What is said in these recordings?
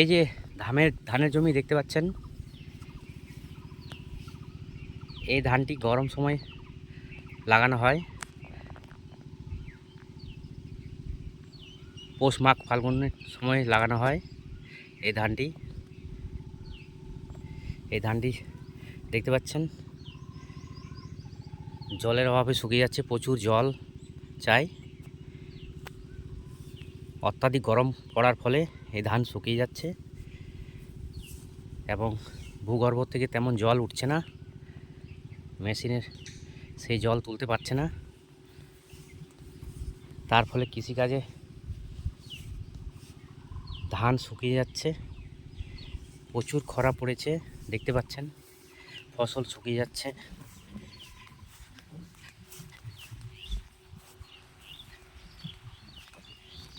এই যে ধানের ধানের জমি দেখতে পাচ্ছেন? এই ধানটি গরম সময় লাগানো হয়। পৌষ মাঘ ফাল্গুনের সময় লাগানো হয় এই ধানটি। এই ধানটি দেখতে পাচ্ছেন? জলের অভাবে শুকিয়ে যাচ্ছে, প্রচুর জল চাই। অত্যাধিক গরম পড়ার ফলে এই ধান শুকিয়ে যাচ্ছে এবং ভূগর্ভ থেকে তেমন জল উঠছে না। মেশিনের সেই জল তুলতে পারছে না। তার ফলে কৃষিকাজে ধান শুকিয়ে যাচ্ছে। প্রচুর খরা পড়েছে, দেখতে পাচ্ছেন? ফসল শুকিয়ে যাচ্ছে।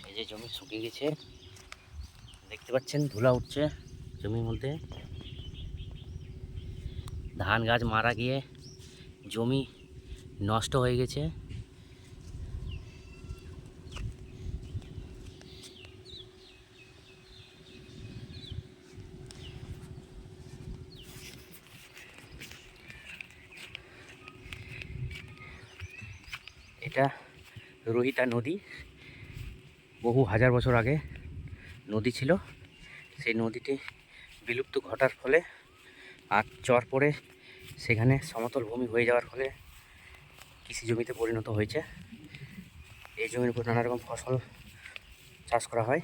এই যে জমি শুকিয়ে গেছে। দেখতে পাচ্ছেন, ধুলা উঠছে জমির মধ্যে। ধান গাছ মারা গিয়ে জমি নষ্ট হয়ে গেছে। এটা রোহিতা নদী। বহু হাজার বছর আগে নদী ছিল। সেই নদীটি বিলুপ্ত ঘটার ফলে আর চর পড়ে সেখানে সমতল ভূমি হয়ে যাওয়ার ফলে কৃষি জমিতে পরিণত হয়েছে। এই জমির উপর নানা রকম ফসল চাষ করা হয়।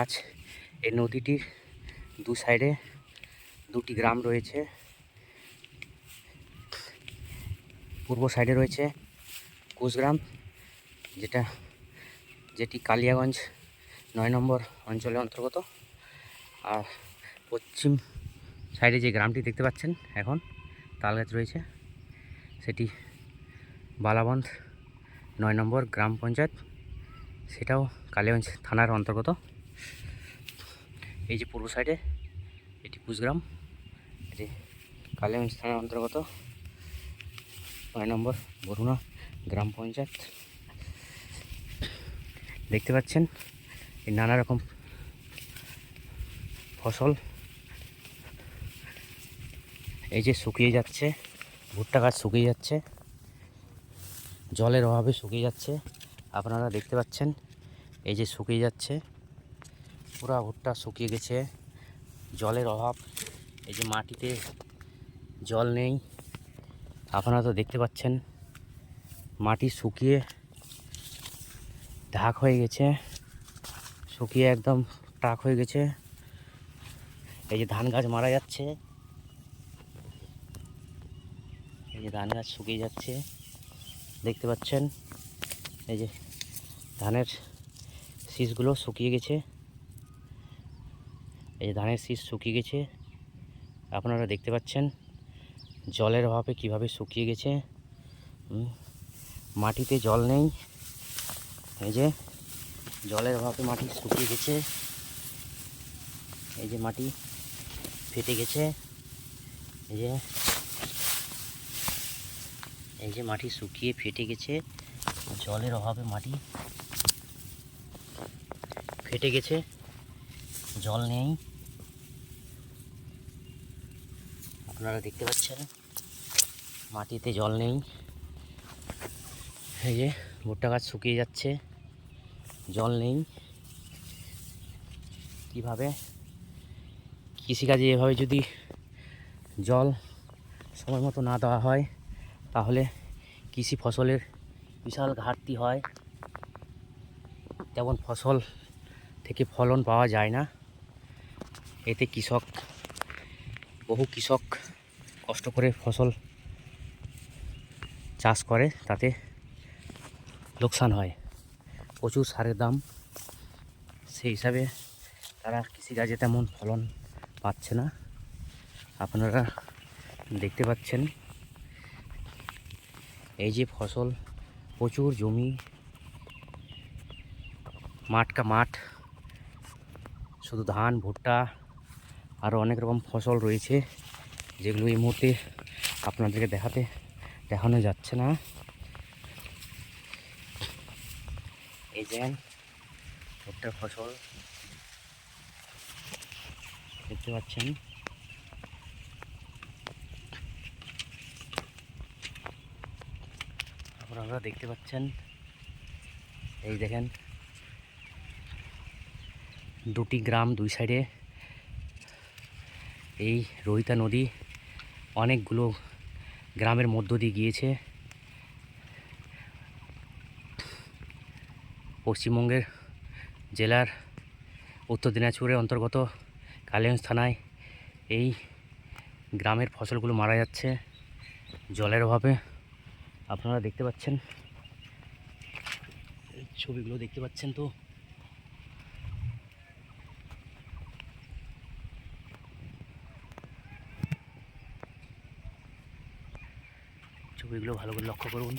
আজ এই নদীটির দু সাইডে দুটি গ্রাম রয়েছে। পূর্ব সাইডে রয়েছে কুচগ্রাম, যেটা যেটি কালিয়াগঞ্জ নয় নম্বর অঞ্চলের অন্তর্গত। আর পশ্চিম সাইডে যে গ্রামটি দেখতে পাচ্ছেন এখন, তালগাছ রয়েছে। সেটি বালাবন্ধ নয় নম্বর গ্রাম পঞ্চায়েত। সেটাও কালিয়াগঞ্জ থানার অন্তর্গত। এই যে পূর্ব সাইডে এটি কুচগ্রাম এটি কালিয়াগঞ্জ থানার অন্তর্গত। নয় নম্বর বরুণা গ্রাম পঞ্চায়েত। দেখতে পাচ্ছেন এই নানা রকম ফসল। এই যে শুকিয়ে যাচ্ছে, ভুট্টা গাছ শুকিয়ে যাচ্ছে, জলের অভাবে শুকিয়ে যাচ্ছে। আপনারা দেখতে পাচ্ছেন, এই যে শুকিয়ে যাচ্ছে, পুরা ভুট্টা শুকিয়ে গেছে, জলের অভাব, এই যে মাটিতে জল নেই। আপনারা তো দেখতে পাচ্ছেন, মাটি শুকিয়ে ঢাক হয়ে গেছে, শুকিয়ে একদম টাক হয়ে গেছে। এই যে ধান গাছ মারা যাচ্ছে। এই যে ধান গাছ শুকিয়ে যাচ্ছে। দেখতে পাচ্ছেন, এই যে ধানের শীষগুলো শুকিয়ে গেছে। এই যে ধানের শীষ শুকিয়ে গেছে। আপনারা দেখতে পাচ্ছেন, জলের অভাবে কীভাবে শুকিয়ে গেছে। মাটিতে জল নেই। এই যে জলের অভাবে মাটি শুকিয়ে গেছে। এই যে মাটি ফেটে গেছে। এই যে এই যে মাটি শুকিয়ে ফেটে গেছে। জলের অভাবে মাটি ফেটে গেছে। জল নেই। আপনারা দেখতে পাচ্ছেন, মাটিতে জল নেই। এই যে ভুট্টা গাছ শুকিয়ে যাচ্ছে। জল নেই। কীভাবে? কৃষিকাজে এভাবে যদি জল সময় মতো না দেওয়া হয়, তাহলে কৃষি ফসলের বিশাল ঘাটতি হয়। তেমন ফসল থেকে ফলন পাওয়া যায় না। এতে কৃষক, বহু কৃষক কষ্ট করে ফসল চাষ করে, তাতে লোকসান হয়। প্রচুর সারের দাম। সেই হিসাবে তারা কৃষিকাজে তেমন ফলন পাচ্ছে না। আপনারা দেখতে পাচ্ছেন এই যে ফসল, প্রচুর জমি মাঠকা মাঠ। শুধু ধান, ভুট্টা আরও অনেক রকম ফসল রয়েছে, যেগুলো এই মুহূর্তে আপনাদেরকে দেখাতে, দেখানো যাচ্ছে না। যে ভুট্টার ফসল। দেখতে পাচ্ছেন। আপনারা দেখতে পাচ্ছেন। এই দেখেন। দুটি গ্রাম দুই সাইডে এই রোহিতা নদী অনেকগুলো গ্রামের মধ্য দিয়ে গিয়েছে। পশ্চিমবঙ্গের জেলার উত্তর দিনাজপুরের অন্তর্গত কালিগঞ্জ থানায় এই গ্রামের ফসলগুলো মারা যাচ্ছে জলের অভাবে। আপনারা দেখতে পাচ্ছেন। ছবিগুলো দেখতে পাচ্ছেন তো। ছবিগুলো ভালো করে লক্ষ্য করুন।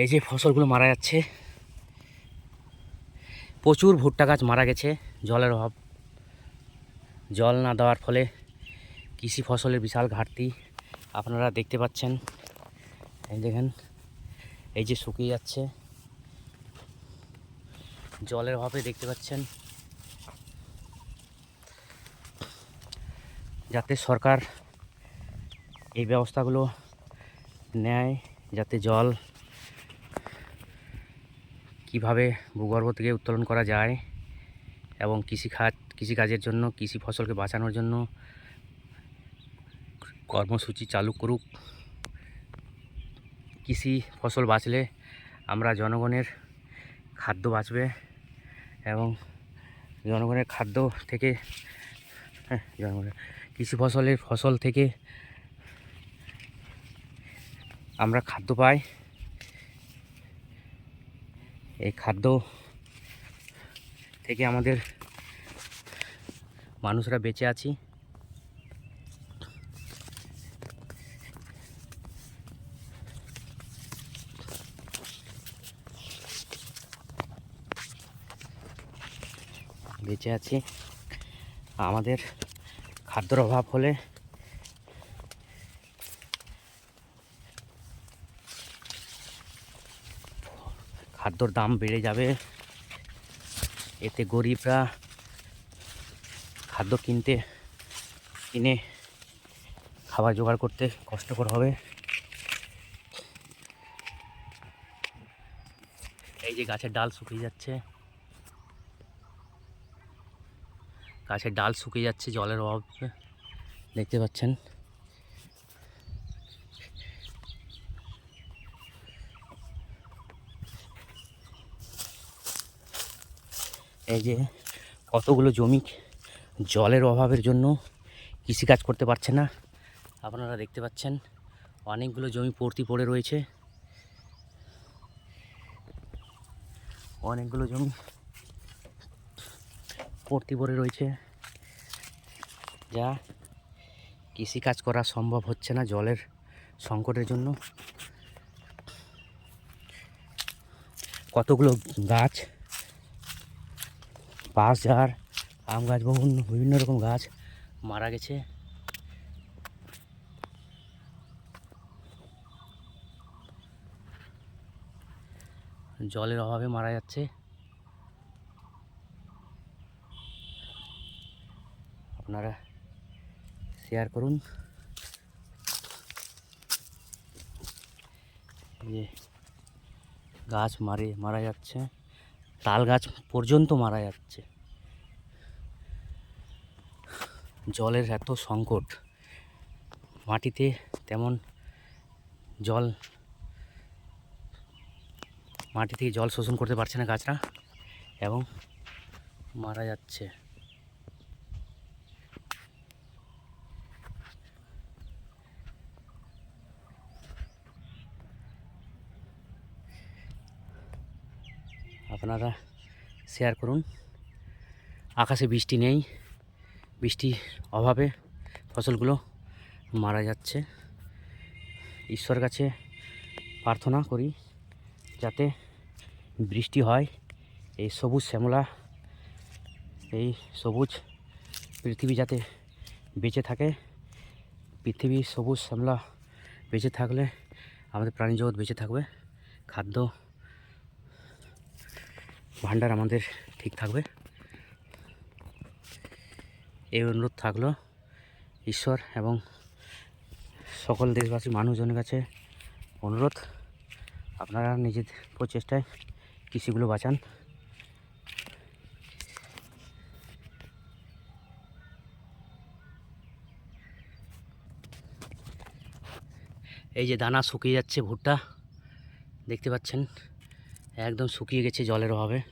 এই যে ফসলগুলো মারা যাচ্ছে। প্রচুর ভুট্টা গাছ মারা গেছে, জলের অভাব। জল না দেওয়ার ফলে কৃষি ফসলের বিশাল ঘাটতি আপনারা দেখতে পাচ্ছেন। এই দেখেন, এই যে শুকিয়ে যাচ্ছে। জলের অভাবে দেখতে পাচ্ছেন। যাতে সরকার এই ব্যবস্থাগুলো নেয়, যাতে জল কীভাবে ভূগর্ভ থেকে উত্তোলন করা যায় এবং কৃষিখাত, কৃষিকাজের জন্য, কৃষি ফসলকে বাঁচানোর জন্য কর্মসূচি চালু করুক। কৃষি ফসল বাঁচলে আমরা জনগণের খাদ্য বাঁচবে এবং জনগণের খাদ্য থেকে হ্যাঁ জনগণের কৃষি ফসলের ফসল থেকে আমরা খাদ্য পাই। এই খাদ্য থেকে আমাদের মানুষরা বেঁচে আছি। বেঁচে আছি। আমাদের খাদ্যর অভাব হলে খাদ্যর দাম বেড়ে যাবে। এতে গরিবরা খাদ্য কিনতে, কিনে খাবার জোগাড় করতে কষ্টকর হবে। এই যে গাছের ডাল শুকিয়ে যাচ্ছে। গাছের ডাল শুকিয়ে যাচ্ছে জলের অভাবে। দেখতে পাচ্ছেন? এই যে কতগুলো জমি জলের অভাবের জন্য কৃষিকাজ করতে পারছে না। আপনারা দেখতে পাচ্ছেন, অনেকগুলো জমি পড়তি পড়ে রয়েছে। অনেকগুলো জমি পড়তি পড়ে রয়েছে। যা কৃষিকাজ করা সম্ভব হচ্ছে না জলের সংকটের জন্য। কতগুলো গাছ বাঁশ, ঝাড়, আম গাছ বিভিন্ন বিভিন্ন রকম গাছ মারা গেছে। জলের অভাবে মারা যাচ্ছে। আপনারা শেয়ার করুন। যে গাছ মারে, মারা যাচ্ছে। তাল গাছ পর্যন্ত মারা যাচ্ছে। জলের এত সংকট, মাটিতে তেমন জল, মাটি থেকে জল শোষণ করতে পারছে না গাছরা এবং মারা যাচ্ছে। আপনারা শেয়ার করুন। আকাশে বৃষ্টি নেই, বৃষ্টির অভাবে ফসলগুলো মারা যাচ্ছে। ঈশ্বর কাছে প্রার্থনা করি যাতে বৃষ্টি হয়। এই সবুজ শ্যামলা, এই সবুজ পৃথিবী যাতে বেঁচে থাকে। পৃথিবী সবুজ শ্যামলা বেঁচে থাকলে আমাদের প্রাণী জগৎ বেঁচে থাকবে। খাদ্য ভাণ্ডার আমাদের ঠিক থাকবে। এই অনুরোধ থাকল, ঈশ্বর এবং সকল দেশবাসী মানুষজনের কাছে অনুরোধ। আপনারা নিজেদের প্রচেষ্টায় কৃষিগুলো বাঁচান। এই যে দানা শুকিয়ে যাচ্ছে ভুট্টা, দেখতে পাচ্ছেন, একদম শুকিয়ে গেছে জলের অভাবে।